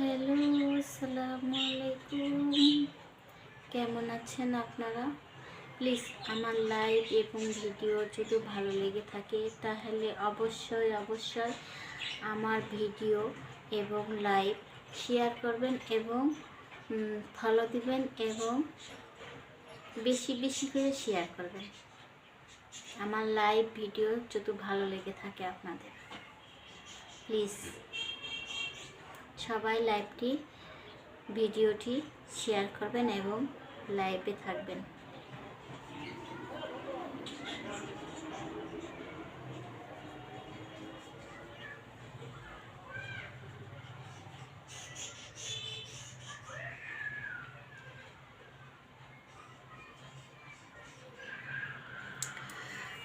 Hello, আসসালামু আলাইকুম। কেমন আছেন আপনারা? প্লিজ, আমার লাইভ এবং ভিডিও যদি ভালো লেগে থাকে, তাহলে অবশ্যই অবশ্যই আমার ভিডিও এবং লাইভ শেয়ার করবেন এবং ফলো দিবেন এবং বেশি বেশি করে শেয়ার করবেন। আমার লাইভ ভিডিও যদি ভালো লেগে থাকে আপনাদের, প্লিজ। সবাই লাইভটি ভিডিওটি শেয়ার করবেন এবং লাইভে থাকবেন।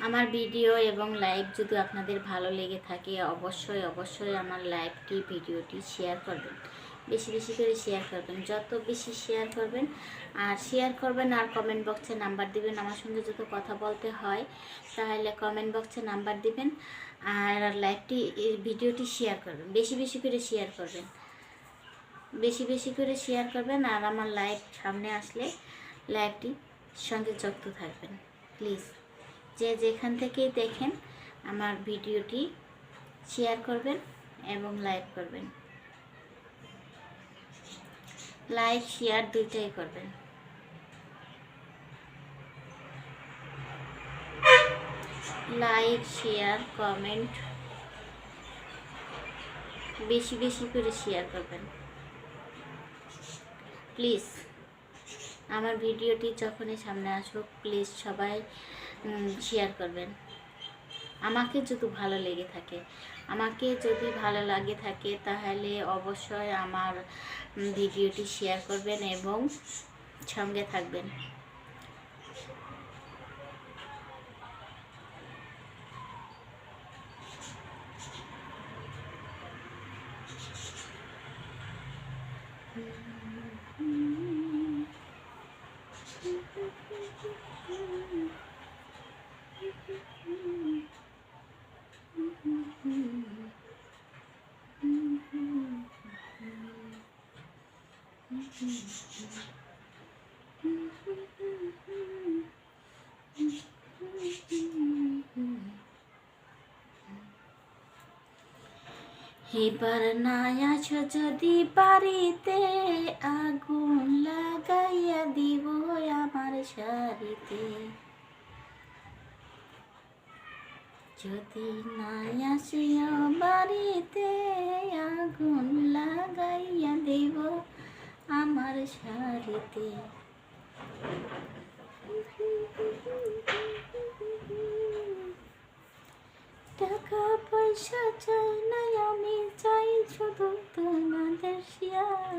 আমার ভিডিও এবং লাইভ যদি আপনাদের ভালো লেগে থাকে, অবশ্যই অবশ্যই আমার লাইভটি ভিডিওটি শেয়ার করবেন। বেশি বেশি করে শেয়ার করবেন। যত বেশি শেয়ার করবেন, আর শেয়ার করবেন আর কমেন্ট বক্সে নাম্বার দিবেন, আমার সঙ্গে যত কথা বলতে হয়, তাহলে কমেন্ট বক্সে নাম্বার দিবেন, আর লাইভটি ভিডিওটি শেয়ার করবেন। বেশি বেশি করে শেয়ার করবেন। বেশি বেশি করে শেয়ার করবেন, আর আমার লাইভ সামনে আসলে লাইভটি সঙ্গে যুক্ত থাকবেন। প্লিজ যে যেখান থেকেই দেখেন আমার ভিডিওটি শেয়ার করবেন এবং লাইক করবেন। লাইক শেয়ার দুইটাই করবেন। লাইক শেয়ার কমেন্ট বেশি বেশি করে শেয়ার করবেন। প্লিজ আমার ভিডিওটি যখনই সামনে আসুক প্লিজ সবাই শেয়ার করবেন। আমাকে যদি ভালো লেগে থাকে, আমাকে যদি ভালো লাগে থাকে তাহলে অবশ্যই আমার ভিডিওটি শেয়ার করবেন এবং সঙ্গে থাকবেন। এবার না আছো যদি বাড়িতে আগুন লাগাইয়া দিব আমার শাড়িতে। যদি না আসিও বাড়িতে আগুন লাগাইয়া দিব আমার শাড়িতে। টাকা পয়সা চাই না আমি চাই শুধু তোমাদের শেয়ার